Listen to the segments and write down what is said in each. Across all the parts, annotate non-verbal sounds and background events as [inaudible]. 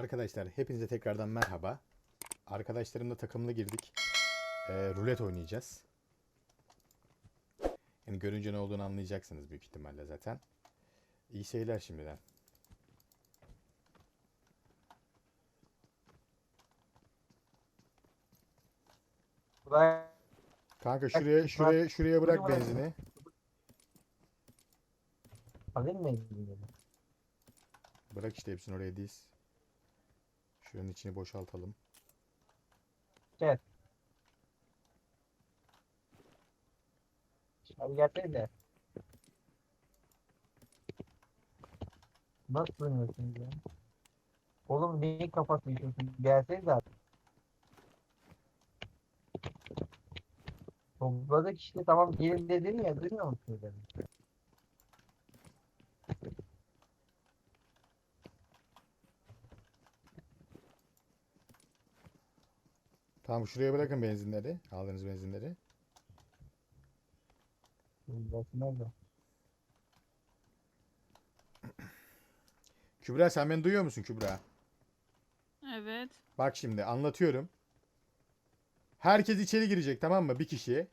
Arkadaşlar hepinize tekrardan merhaba. Arkadaşlarımla takımlı girdik. Ee, rulet oynayacağız. Yani görünce ne olduğunu anlayacaksınız büyük ihtimalle zaten. İyi seyirler şimdiden. Buraya Kanka şuraya şuraya şuraya bırak benzini. alayım mı? Bırak işte hepsini oraya diz. Şuranın içini boşaltalım. Gel. Abi gelsene de. Nasıl duymuyorsunuz ya? Oğlum neyi kapatmıyorsun? Gelsene de. Topladık işte tamam gelin dedim ya duymuyor musunuz beni? Tamam şuraya bırakın benzinleri. Aldığınız benzinleri. Burası [clears throat] nerede? Kübra sen beni duyuyor musun Kübra? Evet. Bak şimdi anlatıyorum. Herkes içeri girecek tamam mı? Bir kişi.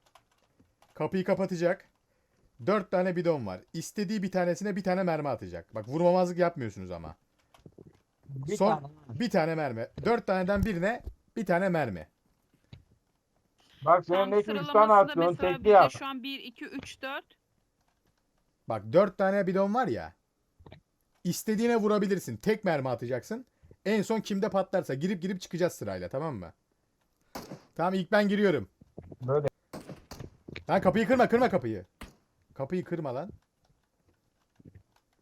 Kapıyı kapatacak. Dört tane bidon var. İstediği bir tanesine bir tane mermi atacak. Bak vurmamazlık yapmıyorsunuz ama. Bir Son- tane. Bir tane mermi. Dört taneden birine bir tane mermi. Bak senin belki üç tane sıralaması da atıyorsun mesela tekli bizde yap. şu an 1, 2, 3, 4. Bak dört tane bidon var ya. İstediğine vurabilirsin. Tek mermi atacaksın. En son kimde patlarsa girip girip çıkacağız sırayla tamam mı? Tamam ilk ben giriyorum. Böyle. Lan kapıyı kırma kırma kapıyı. Kapıyı kırma lan.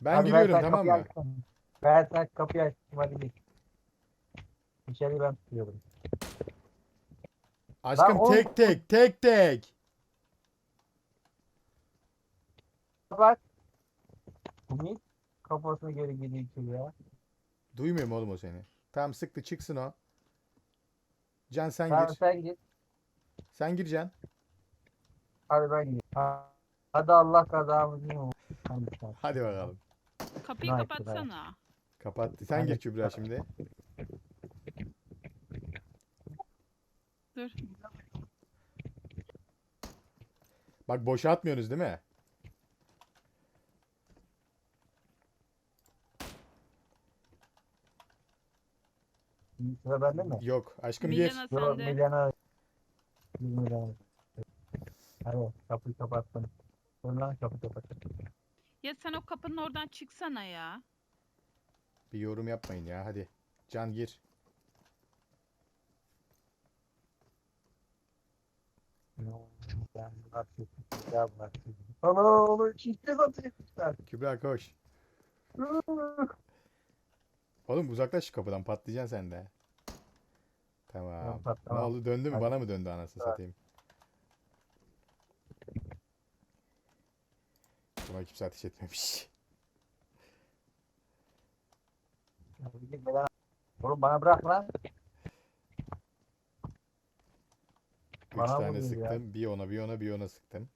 Ben Hadi giriyorum sen tamam kapıyı mı? Ben sen kapıyı açtım hadi git. İçeri ben tutuyorum. Aşkım oğlum- tek tek tek tek. Bak. Ümit kafasını geri gidiyor içeri ya. Duymuyor mu oğlum o seni? Tamam sıktı çıksın o. Can sen Sen, gir. sen git. Sen gir Can. Hadi ben. Ha- Hadi Allah kazamızı mı? Hadi bakalım. Kapıyı Nice, kapatsana. Kapattı. Sen Hadi. gir Kübra şimdi. Dur. Bak boşa atmıyorsunuz değil mi? Sıra bende mi? Yok. Aşkım gir. Milyana Yok sende. Milyana. Bir Milyana. Hadi kapıyı kapattım. Sonra kapıyı kapattım. Ya sen o kapının oradan çıksana ya. Bir yorum yapmayın ya hadi. Can gir. Ben nasıl ya nasıl? Ana oğlum çifte satıyorlar. Kübra koş. Oğlum uzaklaş şu kapıdan patlayacaksın sen de. Tamam. Tamam, Ne oldu döndü mü? Hadi. Bana mı döndü anasını Evet. satayım? Buna kimse ateş etmemiş. Oğlum bana bırak lan. Üç Bana tane vuruyor ya. sıktım. Bir ona bir ona bir ona sıktım.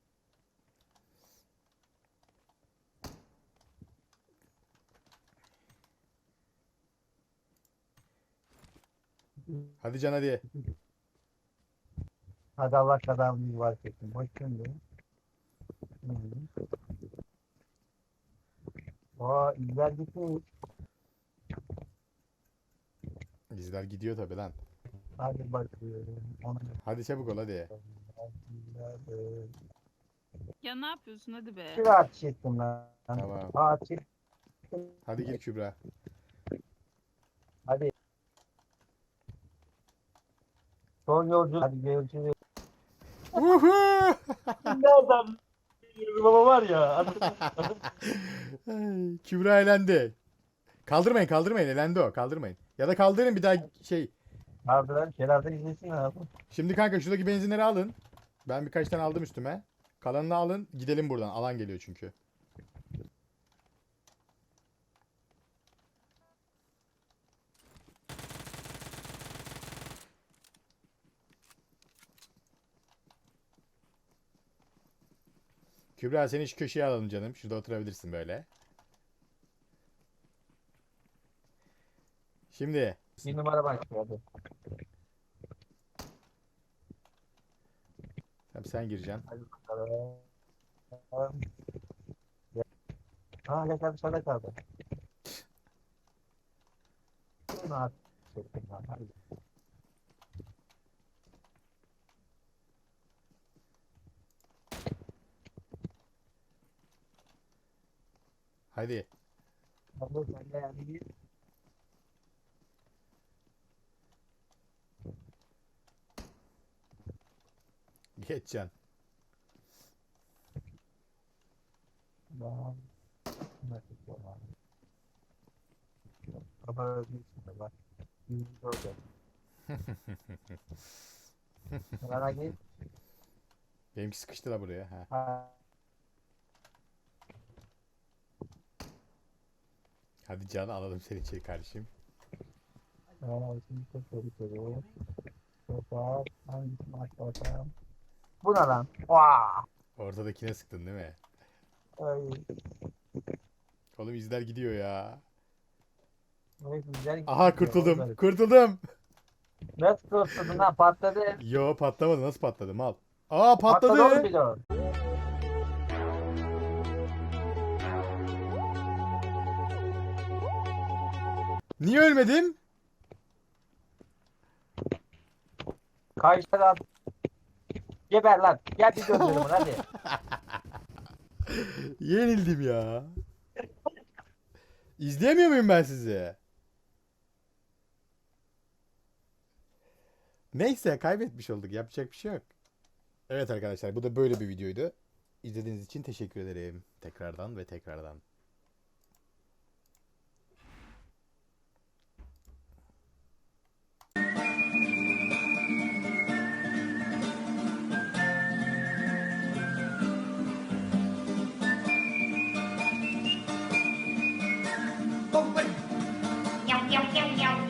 Hadi Can hadi. Hadi Allah kazamızı mübarek etsin. Hoş geldin. Aa izler gitmiş. İzler gidiyor tabi lan. Hadi. Ona Hadi çabuk ol hadi. Ya ne yapıyorsun hadi be. Bir ateş ettim lan. Tamam. Ateş ettim. Hadi gir Kübra. Hadi. Son yolcu. Hadi görüşürüz. Uhu! ne adam? Baba var ya. Ay, [laughs] Kübra elendi. Kaldırmayın kaldırmayın elendi o kaldırmayın. Ya da kaldırın bir daha şey. Harbiden şeylerden izlesin abi. Şimdi kanka şuradaki benzinleri alın. Ben birkaç tane aldım üstüme. Kalanını alın gidelim buradan alan geliyor çünkü. Kübra seni şu köşeye alalım canım. Şurada oturabilirsin böyle. Şimdi Bir numara başlıyor hadi. tamam, sen gireceksin. Hadi bakalım. Ha gel gel dışarıda kaldı. Bunu at. Hadi. Hadi sen de yani git. Geçeceksin. Ben nasıl yapıyorum Kapalı bir şey var. Yüzü orada. Bana git. [laughs] Benimki sıkıştı da buraya. Ha. Ha. Hadi Can alalım seni içeri kardeşim. Ha, şimdi çok soru soruyor. Sokak. Hangisini açmasam? Bu ne lan? Vaa! Ortadakine sıktın değil mi? Ay. Oğlum izler gidiyor ya. Güzel Aha gidiyor, kurtuldum. Kurtuldum. Nasıl kurtuldun ha patladı. Yo patlamadı. Nasıl patladı? Mal. Aa patladı. Oğlum bir de o. Niye ölmedim? Karşıda Geber lan. Gel bir döndürüm hadi. [laughs] Yenildim ya. İzleyemiyor muyum ben sizi? Neyse kaybetmiş olduk. Yapacak bir şey yok. Evet arkadaşlar bu da böyle bir videoydu. İzlediğiniz için teşekkür ederim. Tekrardan ve tekrardan.